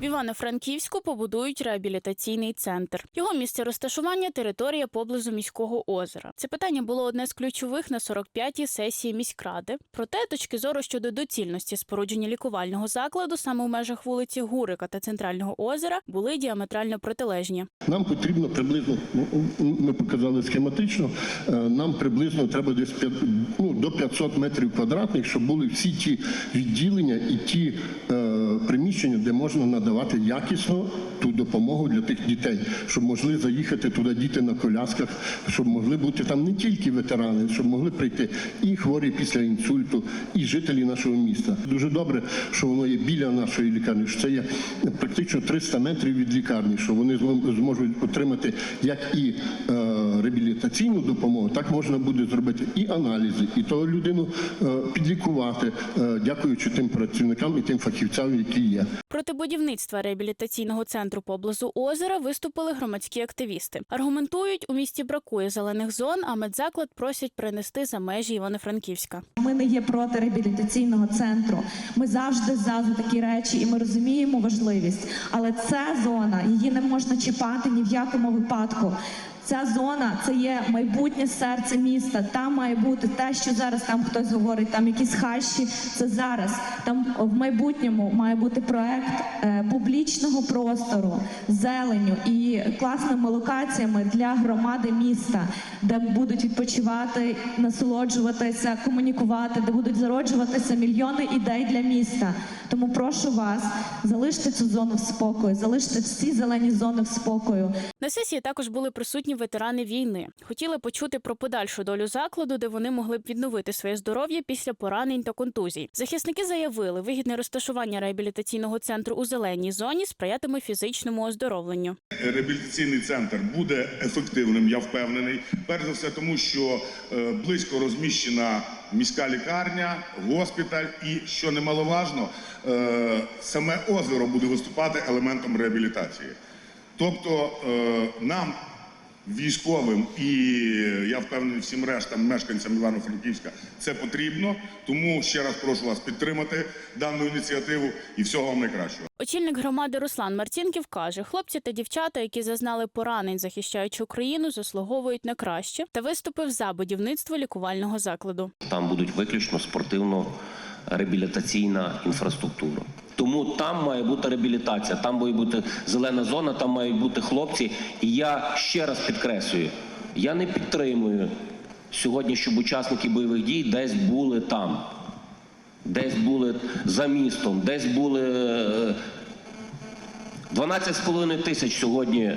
В Івано-Франківську побудують реабілітаційний центр. Його місце розташування територія поблизу міського озера. Це питання було одне з ключових на 45-й сесії міськради. Проте точки зору щодо доцільності спорудження лікувального закладу саме у межах вулиці Гурика та центрального озера були діаметрально протилежні. Нам потрібно приблизно, ну, ми показали схематично, е, нам приблизно треба десь п'ят- ну, до 500 метрів квадратних, щоб були всі ті відділення і ті приміщення, де можна надавати якісно ту допомогу для тих дітей, щоб могли заїхати туди діти на колясках, щоб могли бути там не тільки ветерани, щоб могли прийти і хворі після інсульту, і жителі нашого міста. Дуже добре, що воно є біля нашої лікарні. що Це є практично 300 метрів від лікарні, що вони зможуть отримати як і е, реабілітаційну допомогу, так можна буде зробити і аналізи, і того людину е, підлікувати, е, дякуючи тим працівникам і тим фахівцям, є. Проти будівництва реабілітаційного центру поблизу озера виступили громадські активісти. Аргументують, у місті бракує зелених зон, а медзаклад просять перенести за межі Івано-Франківська. Ми не є проти реабілітаційного центру. Ми завжди за за такі речі, і ми розуміємо важливість. Але ця зона її не можна чіпати ні в якому випадку. Ця зона це є майбутнє серце міста. Там має бути те, що зараз там хтось говорить, там якісь хащі. Це зараз. Там в майбутньому має бути проект е, публічного простору, зеленю і класними локаціями для громади міста, де будуть відпочивати, насолоджуватися, комунікувати, де будуть зароджуватися мільйони ідей для міста. Тому прошу вас, залиште цю зону в спокої, залиште всі зелені зони в спокою. На сесії також були присутні ветерани війни. Хотіли почути про подальшу долю закладу, де вони могли б відновити своє здоров'я після поранень та контузій. Захисники заявили, вигідне розташування реабілітаційного центру у зеленій зоні сприятиме фізичному оздоровленню. реабілітаційний центр буде ефективним, я впевнений. Перш за все, тому що е, близько розміщена міська лікарня, госпіталь, і що немаловажно, е, саме озеро буде виступати елементом реабілітації. Тобто е, нам, військовим і я впевнений всім рештам мешканцям Івано-Франківська, це потрібно. Тому ще раз прошу вас підтримати дану ініціативу і всього вам найкращого. Очільник громади Руслан Марцінків каже, хлопці та дівчата, які зазнали поранень, захищаючи Україну, заслуговують на краще та виступив за будівництво лікувального закладу. Там будуть виключно спортивно-реабілітаційна інфраструктура. Тому там має бути реабілітація, там має бути зелена зона, там мають бути хлопці. І я ще раз підкреслюю: я не підтримую сьогодні, щоб учасники бойових дій десь були там, десь були за містом, десь були е, 12,5 тисяч сьогодні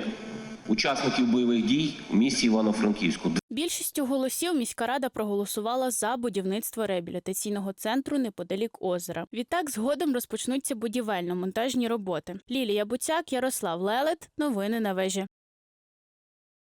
учасників бойових дій в місті Івано-Франківську. Більшістю голосів міська рада проголосувала за будівництво реабілітаційного центру неподалік озера. Відтак згодом розпочнуться будівельно-монтажні роботи. Лілія Буцяк, Ярослав Лелет. Новини на вежі.